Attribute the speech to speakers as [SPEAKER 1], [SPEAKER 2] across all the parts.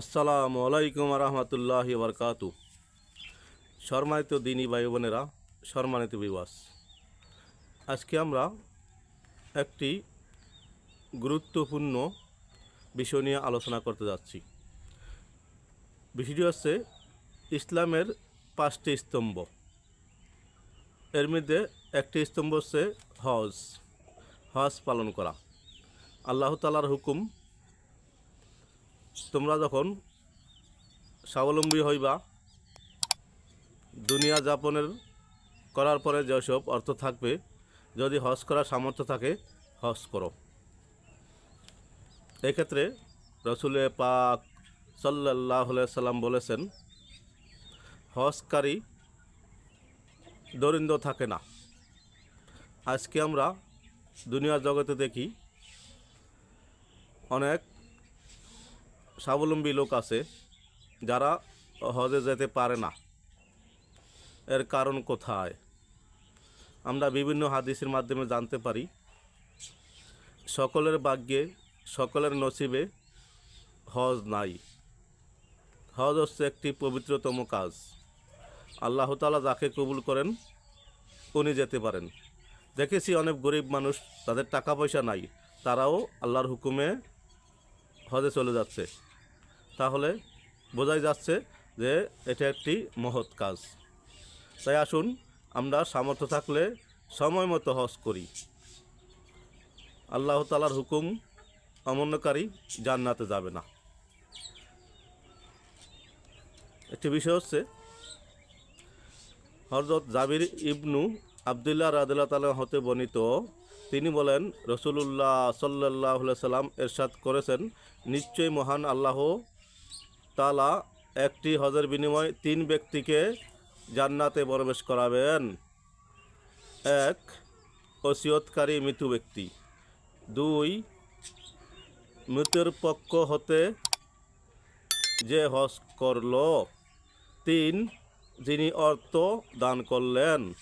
[SPEAKER 1] আসসালামু আলাইকুম রহমতুল্লাহ বরকাতু। সম্মানিত দিনী ভাই বোনেরা, সম্মানিত বিবাস আজকে আমরা একটি গুরুত্বপূর্ণ বিষয় নিয়ে আলোচনা করতে যাচ্ছি। বিষয়টি হচ্ছে ইসলামের পাঁচটি স্তম্ভ। এর মধ্যে একটি স্তম্ভ হচ্ছে হজ হজ পালন করা। আল্লাহ তালার হুকুম তোমরা যখন স্বাবলম্বী হইবা, দুনিয়া যাপনের করার পরে যেসব অর্থ থাকবে, যদি হজ করার সামর্থ্য থাকে, হজ করো। এক্ষেত্রে রসুল পাক সাল্লাহ সাল্লাম বলেছেন, হজকারী দরিদ্র থাকে না। আজকে আমরা দুনিয়ার জগতে দেখি, অনেক স্বাবলম্বী লোক আছে যারা হজে যেতে পারে না। এর কারণ কোথায়? আমরা বিভিন্ন হাদিসের মাধ্যমে জানতে পারি, সকলের ভাগ্যে, সকলের নসিবে হজ নাই। হজ হচ্ছে একটি পবিত্রতম কাজ। আল্লাহ তালা যাকে কবুল করেন, উনি যেতে পারেন। দেখেছি অনেক গরিব মানুষ, তাদের টাকা পয়সা নাই, তারাও আল্লাহর হুকুমে হজে চলে যাচ্ছে। তাহলে বোঝাই যাচ্ছে যে এটা একটি মহৎ কাজ। তাই আসুন আমরা সামর্থ্য থাকলে সময় মতো হজ করি। আল্লাহ তালার হুকুম অমান্যকারী জান্নাতে যাবে না। একটি বিষয় হচ্ছে হজরত জাবির ইবনু আবদুল্লাহ রাদুল্লাহ তালা হতে বর্ণিত, তিনি বলেন, রসুলুল্লাহ সাল্লাহ সাল্লাম এরশাদ করেছেন, নিশ্চয়ই মহান আল্লাহ তালা একটি হজের বিনিময় তিন ব্যক্তিকে জান্নাতে প্রবেশ করাবেন। এক, ওসিয়তকারী মৃত্যু ব্যক্তি। দুই, মৃতের পক্ষ হতে যে হজ করল। তিন, যিনি অর্থ দান করলেন।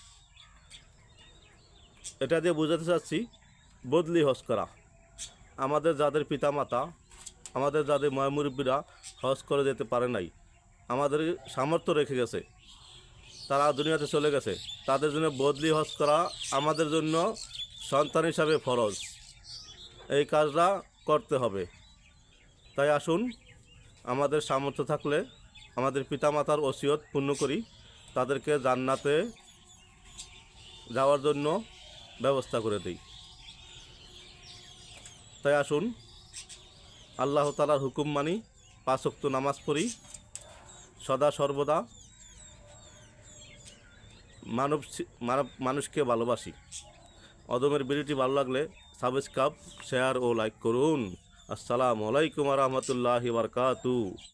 [SPEAKER 1] এটা দিয়ে বোঝাতে চাচ্ছি, বদলি হজ করা। আমাদের যাদের পিতামাতা আমাদের যাদের ময়মুরব্বীরা হজ করে যেতে পারে নাই, আমাদের সামর্থ্য রেখে গেছে। তারা দুনিয়াতে চলে গেছে। তাদের জন্য বদলি হজ করা আমাদের জন্য সন্তান হিসাবে ফরজ। এই কাজটা করতে হবে। তাই আসুন, আমাদের সামর্থ্য থাকলে আমাদের পিতামাতার ওসিয়ত পূর্ণ করি। তাদেরকে জান্নাতে যাওয়ার জন্য ব্যবস্থা করে দিই। তাই আসুন আল্লাহ তালার হুকুম মানি পাঁচক্ত নামাজ পড়ি, সদা সর্বদা মানব মানব মানুষকে ভালোবাসি। অদমের ভিডিওটি ভালো লাগলে সাবস্ক্রাইব শেয়ার ও লাইক করুন। আসসালামু আলাইকুম রহমতুল্লাহি বারকাতু।